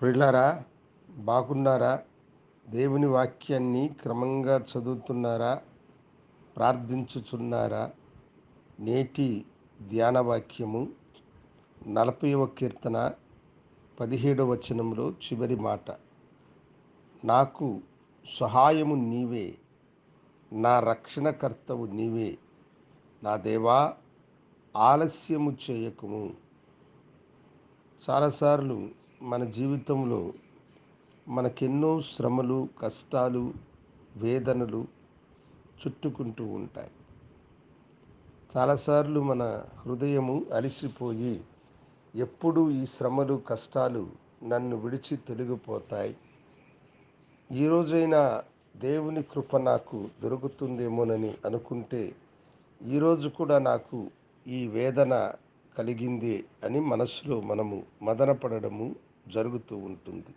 ప్రియులారా బాగున్నారా? దేవుని వాక్యాన్ని క్రమంగా చదువుతున్నారా? ప్రార్థించుచున్నారా? నేటి ధ్యాన వాక్యము నలభైవ కీర్తన పదిహేడవ వచనంలో చివరి మాట. నాకు సహాయము నీవే నా రక్షణకర్తవు నీవే. నా దేవా ఆలస్యము చేయకుము. చాలాసార్లు మన జీవితంలో మనకెన్నో శ్రమలు కష్టాలు వేదనలు చుట్టుకుంటూ ఉంటాయి. చాలాసార్లు మన హృదయము అలిసిపోయి ఎప్పుడు ఈ శ్రమలు కష్టాలు నన్ను విడిచి తొలగిపోతాయి. ఈ రోజైనా దేవుని కృప నాకు దొరుకుతుందేమోనని అనుకుంటే ఈరోజు కూడా నాకు ఈ వేదన కలిగింది అని మనసులో మనము మదనపడము జరుగుతూ ఉంటుంది.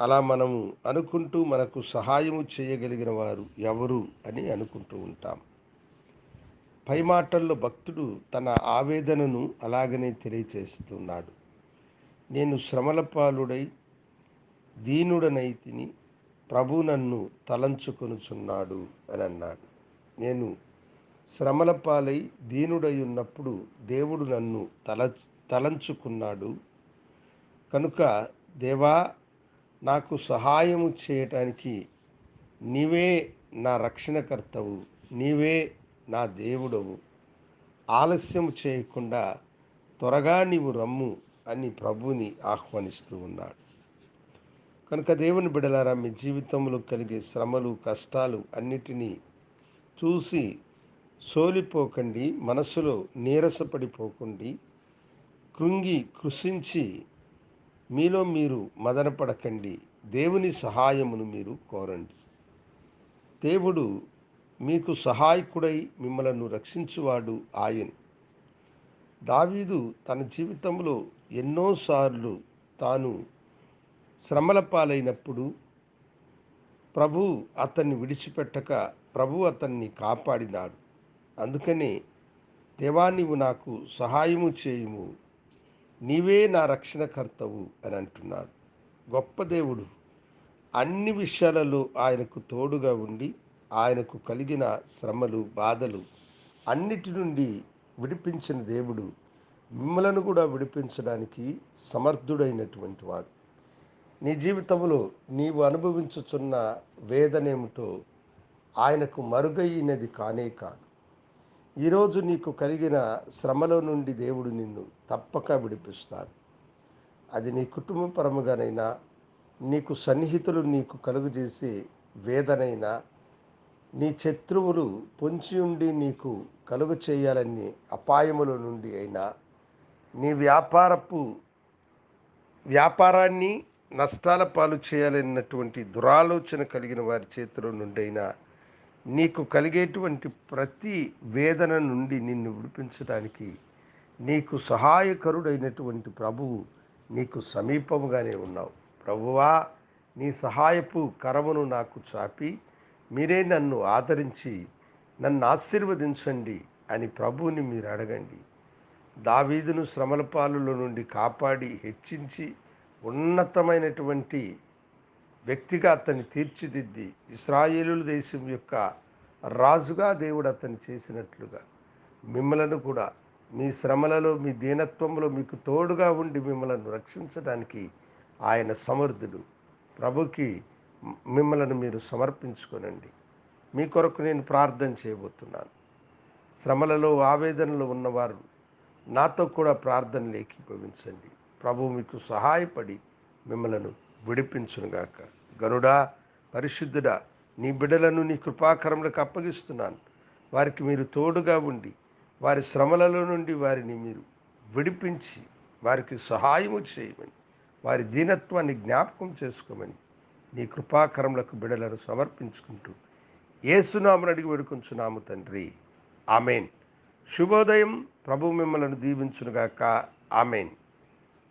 అలా మనము అనుకుంటూ మనకు సహాయము చేయగలిగిన వారు ఎవరు అని అనుకుంటూ ఉంటాం. పై మాటల్లో భక్తుడు తన ఆవేదనను అలాగనే తెలియచేస్తున్నాడు. నేను శ్రమల పాలుడై దీనుడనైతిని ప్రభు నన్ను తలంచుకొనుచున్నాడు అని అన్నాడు. నేను శ్రమల పాలై దీనుడై ఉన్నప్పుడు దేవుడు నన్ను తల తలంచుకున్నాడు కనుక దేవా నాకు సహాయము చేయటానికి నీవే నా రక్షణకర్తవు నీవే నా దేవుడవు. ఆలస్యం చేయకుండా త్వరగా నీవు రమ్ము అని ప్రభుని ఆహ్వానిస్తూ ఉన్నాడు. కనుక దేవుని బిడలారా మీ జీవితంలో కలిగే శ్రమలు కష్టాలు అన్నిటినీ చూసి సోలిపోకండి మనసులో నీరసపడిపోకండి కృంగి కృషించి మీలో మీరు మదనపడకండి. దేవుని సహాయమును మీరు కోరండి. దేవుడు మీకు సహాయకుడై మిమ్మలను రక్షించువాడు ఆయన. దావీదు తన జీవితంలో ఎన్నోసార్లు తాను శ్రమల పాలైనప్పుడు ప్రభు అతన్ని విడిచిపెట్టక ప్రభు అతన్ని కాపాడినాడు. అందుకనే దేవా నీవు నాకు సహాయము చేయుము. నీవే నా రక్షణకర్తవు అని అంటున్నాడు. గొప్ప దేవుడు. అన్ని విషయాలలో ఆయనకు తోడుగా ఉండి ఆయనకు కలిగిన శ్రమలు బాధలు అన్నిటి నుండి విడిపించిన దేవుడు మిమ్మలను కూడా విడిపించడానికి సమర్థుడైనటువంటి వాడు. నీ జీవితంలో నీవు అనుభవించుచున్న వేదనేమిటో ఆయనకు మరుగైనది కానే కాదు. ఈరోజు నీకు కలిగిన శ్రమలో నుండి దేవుడు నిన్ను తప్పక విడిపిస్తాడు. అది నీ కుటుంబపరముగానైనా నీకు సన్నిహితులు నీకు కలుగజేసే వేదనైనా నీ శత్రువులు పొంచి ఉండి నీకు కలుగు చేయాలని అపాయముల నుండి అయినా నీ వ్యాపారపు వ్యాపారాన్ని నష్టాల పాలు చేయాలన్నటువంటి దురాలోచన కలిగిన వారి చేతిలో నుండైనా నీకు కలిగేటువంటి ప్రతి వేదన నుండి నిన్ను విడిపించడానికి నీకు సహాయకరుడైనటువంటి ప్రభువు నీకు సమీపముగానే ఉన్నావు. ప్రభువా నీ సహాయపు కరమును నాకు చాపి మీరే నన్ను ఆదరించి నన్ను ఆశీర్వదించండి అని ప్రభువుని మీరు అడగండి. దావీదును శ్రమల పాలుల నుండి కాపాడి హెచ్చించి ఉన్నతమైనటువంటి వ్యక్తిగా అతన్ని తీర్చిదిద్ది ఇస్రాయేలు దేశం యొక్క రాజుగా దేవుడు అతన్ని చేసినట్లుగా మిమ్మలను కూడా మీ శ్రమలలో మీ దీనత్వంలో మీకు తోడుగా ఉండి మిమ్మలను రక్షించడానికి ఆయన సమర్థుడు. ప్రభుకి మిమ్మలను మీరు సమర్పించుకోనండి. మీ కొరకు నేను ప్రార్థన చేయబోతున్నాను. శ్రమలలో ఆవేదనలో ఉన్నవారు నాతో కూడా ప్రార్థన ఏకీభవించండి ప్రభు మీకు సహాయపడి మిమ్మలను విడిపించునుగాక. గనుడా పరిశుద్ధుడా నీ బిడ్డలను నీ కృపాకరములకు అప్పగిస్తున్నాను. వారికి మీరు తోడుగా ఉండి వారి శ్రమలలో నుండి వారిని మీరు విడిపించి వారికి సహాయము చేయమని వారి దీనత్వాన్ని జ్ఞాపకం చేసుకోమని నీ కృపాకరములకు బిడలను సమర్పించుకుంటూ ఏసునామను అడిగి వేడుకుంటున్నాము తండ్రి. ఆమెన్. శుభోదయం. ప్రభు మిమ్మలను దీవించునుగాక. ఆమెన్.